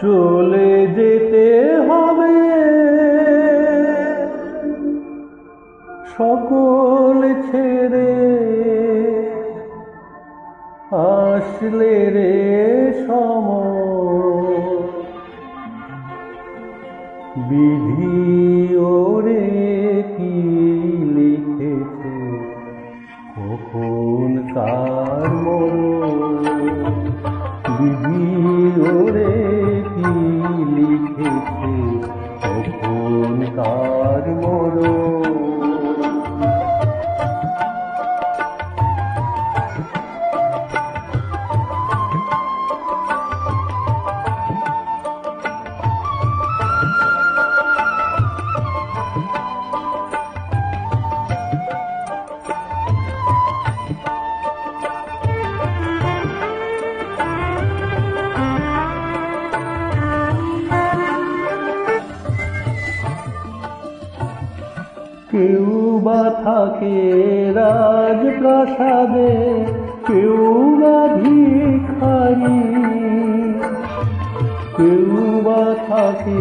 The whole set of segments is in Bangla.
চলে যেতে হবে। সকল ছেড়ে আসলে রে সম। বিধি ওরে কি লিখেছে? কখন কার মরণ কখন কার মরণ কেউ বা থাকে রাজপ্রাসাদে, কেউ বা ভিখারি। কেউ বা থাকে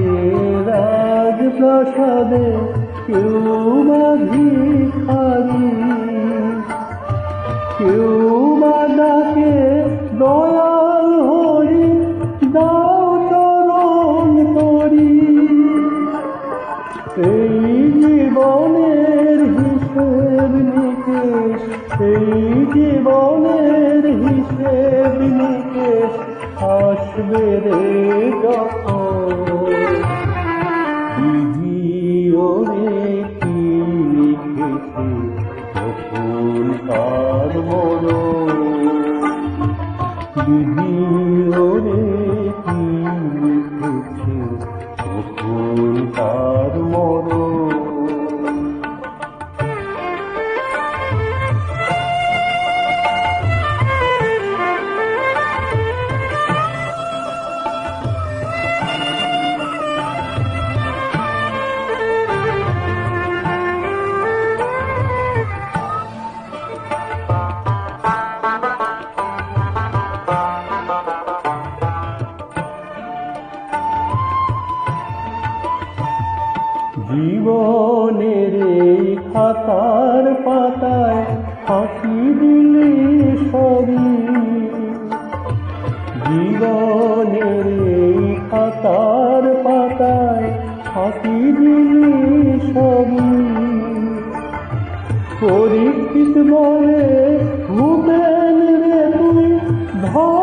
রাজপ্রাসাদে, কেউ বা ভিখারি। কেউ বা এই জীবনের হিসেব নিকেশ, এই জীবনের হিসেব নিকেশ আসবে রে যখন। বিধি ওরে কি লিখেছে, তখন কার মরণ বিধি জীবনের এই খাতার পাতায় ফাঁকি দিলে সবই। জীবনের এই খাতার পাতায় ফাঁকি দিলে সবই। পরীক্ষিত বলে ভূপেন রে তুই ধর